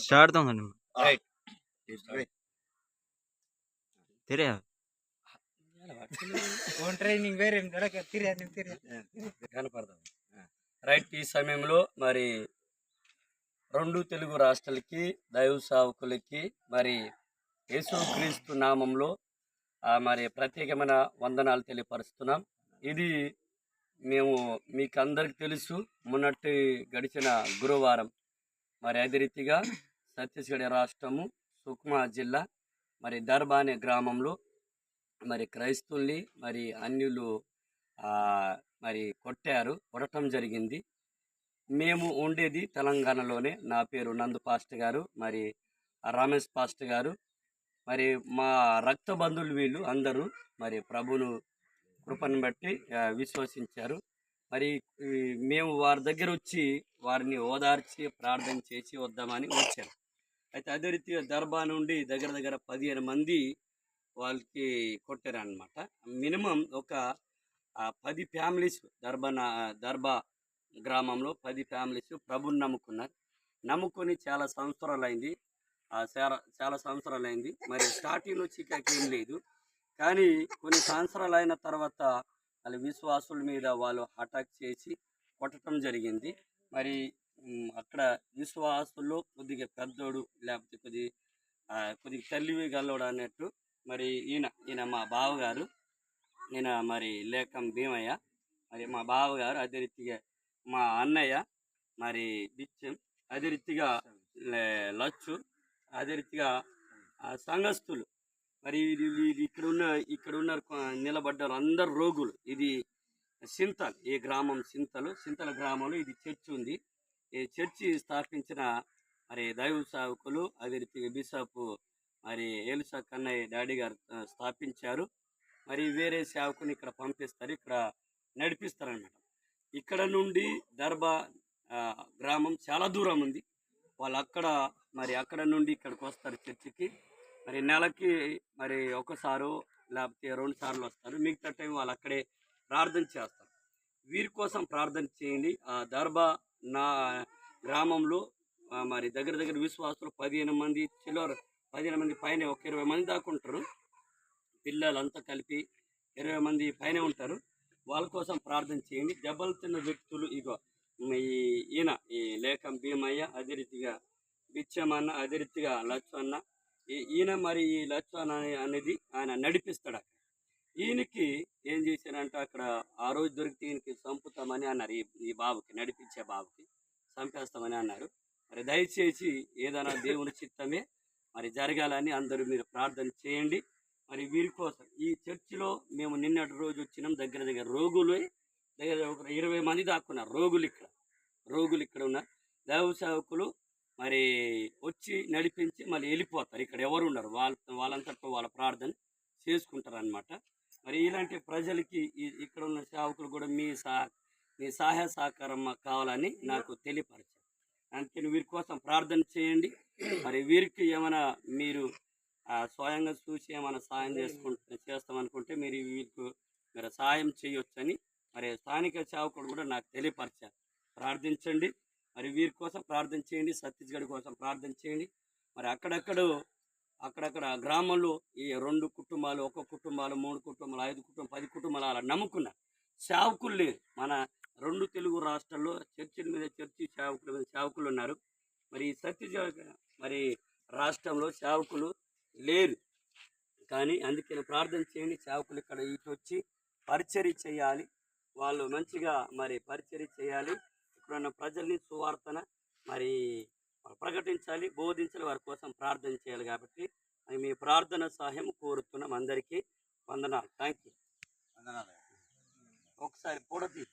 Start right. తెరే training వేరే కనపడదాం right ఈ సమయంలో మరి రెండు తెలుగు రాష్ట్రాలకి దైవ సావుకులకి మరి యేసుక్రీస్తు నామంలో ఆ, మరి ప్రత్యేకమైన వందనాలు తెలియపరుస్తున్నాం. ఇది మేము మీకు అందరికి తెలుసు. మొన్నటి గడిచిన గురువారం మరి అదే రీతిగా ఛత్తీస్గఢ్ రాష్ట్రము సుక్మా జిల్లా మరి దర్బా అనే గ్రామంలో మరి క్రైస్తువుల్ని మరి అన్యులు మరి కొట్టారు కొట్టడం జరిగింది. మేము ఉండేది తెలంగాణలోనే. నా పేరు నందు పాస్ట్ గారు మరి రమేష్ పాస్ట్ గారు. మరి మా రక్త బంధువులు వీళ్ళు అందరూ మరి ప్రభును కృపను బట్టి విశ్వసించారు. మరి మేము వారి దగ్గర వచ్చి వారిని ఓదార్చి ప్రార్థన చేసి వద్దామని వచ్చారు అయితే అదే రీతిగా దర్బా నుండి దగ్గర దగ్గర పదిహేను మంది వాళ్ళకి కొట్టారు అనమాట మినిమం ఒక పది ఫ్యామిలీస్ దర్బా దర్బా గ్రామంలో పది ఫ్యామిలీస్ ప్రభుని నమ్ముకున్నారు. నమ్ముకొని చాలా సంవత్సరాలు అయింది ఆ, చాలా చాలా సంవత్సరాలు అయింది మరి స్టార్టింగ్లో నుంచి ఏం లేదు. కానీ కొన్ని సంవత్సరాలు అయిన తర్వాత వాళ్ళ విశ్వాసుల మీద వాళ్ళు అటాక్ చేసి కొట్టడం జరిగింది. మరి అక్కడ విశ్వాసుల్లో కొద్దిగా పెద్దోడు లేకపోతే కొద్ది కొద్దిగా తల్లివి గల్లోడు అన్నట్టు మరి ఈయన ఈయన మా బావగారు ఈయన మరి లేఖం భీమయ్య మరి మా బావగారు అదే రీతిగా మా అన్నయ్య మరి బిచ్చం అదే రీతిగా లచ్చు అదే రీతిగా సంఘస్థులు. మరి ఇక్కడ ఉన్న ఇక్కడ ఉన్న నిలబడ్డారు అందరు రోగులు. ఇది సింతల్ ఈ గ్రామం సింతలు? సింతల గ్రామంలో ఇది చర్చి ఉంది. ఈ చర్చి స్థాపించిన మరి దైవ సేవకులు అదే రీతిగా బిషప్ మరి ఏలుసా కన్నయ్య డాడీ గారు స్థాపించారు. మరి వేరే సేవకుని ఇక్కడ పంపిస్తారు ఇక్కడ నడిపిస్తారు ఇక్కడ నుండి దర్బా గ్రామం చాలా దూరం ఉంది. వాళ్ళు అక్కడ మరి అక్కడ నుండి ఇక్కడికి వస్తారు చర్చికి. మరి నెలకి మరి ఒకసారో లేకపోతే రెండు సార్లు వస్తారు. మిగతా టైం వాళ్ళు అక్కడే ప్రార్థన చేస్తారు. వీరి కోసం ప్రార్థన చేయండి. ఆ దర్బా నా గ్రామంలో మరి దగ్గర దగ్గర విశ్వాసులు పదిహేను మంది చిల్లర పదిహేను మంది పైన ఒక ఇరవై మంది దాకా ఉంటారు. పిల్లలంతా కలిపి ఇరవై మంది పైన ఉంటారు. వాళ్ళ కోసం ప్రార్థన చేయండి. దెబ్బలు తిన్న వ్యక్తులు ఇగో ఈ ఈయన ఈ లేఖం భీమయ్య అదే రీతిగా బిచ్చమన్న అదే రీతిగా లచ్చు అన్న ఈ- ఈయన మరి ఈ లచ్చు అన్న అనేది ఆయన నడిపిస్తాడు ఈయనకి ఏం చేశారంటే అక్కడ ఆ రోజు దొరికితే ఈయనకి చంపుతామని అన్నారు. ఈ ఈ బాబుకి నడిపించే బాబుకి చంపేస్తామని అన్నారు. మరి దయచేసి ఏదైనా దేవుని చిత్తమే మరి జరగాలని అందరూ మీరు ప్రార్థన చేయండి. మరి వీరి కోసం ఈ చర్చిలో మేము నిన్నటి రోజు వచ్చినాం. దగ్గర దగ్గర రోగులు దగ్గర ఒక ఇరవై మంది దాక్కున్నారు రోగులు ఇక్కడ రోగులు ఇక్కడ ఉన్నారు. దైవ సేవకులు మరి వచ్చి నడిపించి మళ్ళీ వెళ్ళిపోతారు. ఇక్కడ ఎవరు ఉన్నారు వాళ్ళ వాళ్ళంతటా వాళ్ళ ప్రార్థన చేసుకుంటారు అనమాట మరి ఇలాంటి ప్రజలకి ఈ- ఇక్కడ ఉన్న సేవకులు కూడా మీ సా మీ సహాయ సహకారం కావాలని నాకు తెలియపరచారు. అందుకని వీరి కోసం ప్రార్థన చేయండి. మరి వీరికి ఏమైనా మీరు స్వయంగా చూసి ఏమైనా సాయం చేసుకుంటే చేస్తామనుకుంటే మీరు వీరికి మీరు సాయం చేయొచ్చని మరి స్థానిక సేవకుడు కూడా నాకు తెలియపరిచారు. ప్రార్థించండి. మరి వీరి కోసం ప్రార్థన చేయండి. ఛత్తీస్గఢ్ కోసం ప్రార్థన చేయండి. మరి అక్కడక్కడ అక్కడక్కడ గ్రామంలో ఈ రెండు కుటుంబాలు ఒక కుటుంబాలు మూడు కుటుంబాలు ఐదు కుటుంబం పది కుటుంబాలు అలా నమ్ముకున్నారు సేవకులు లేరు. మన రెండు తెలుగు రాష్ట్రాల్లో చర్చిల మీద చర్చి సేవకుల మీద సేవకులు ఉన్నారు. మరి సత్య మరి రాష్ట్రంలో సేవకులు లేరు. కానీ అందుకే ప్రార్థన చేయండి. సేవకులు ఇక్కడ ఇటు వచ్చి పరిచర్య చేయాలి. వాళ్ళు మంచిగా మరి పరిచర్య చేయాలి. ఇక్కడున్న ప్రజల్ని సువార్తన మరి ప్రకటించాలి బోధించాలి వారి కోసం ప్రార్థన చేయాలి కాబట్టి మీ ప్రార్థన సహాయం కోరుతున్నాం అందరికీ. వందనాలు. థ్యాంక్ యూ ఒకసారి పొడతి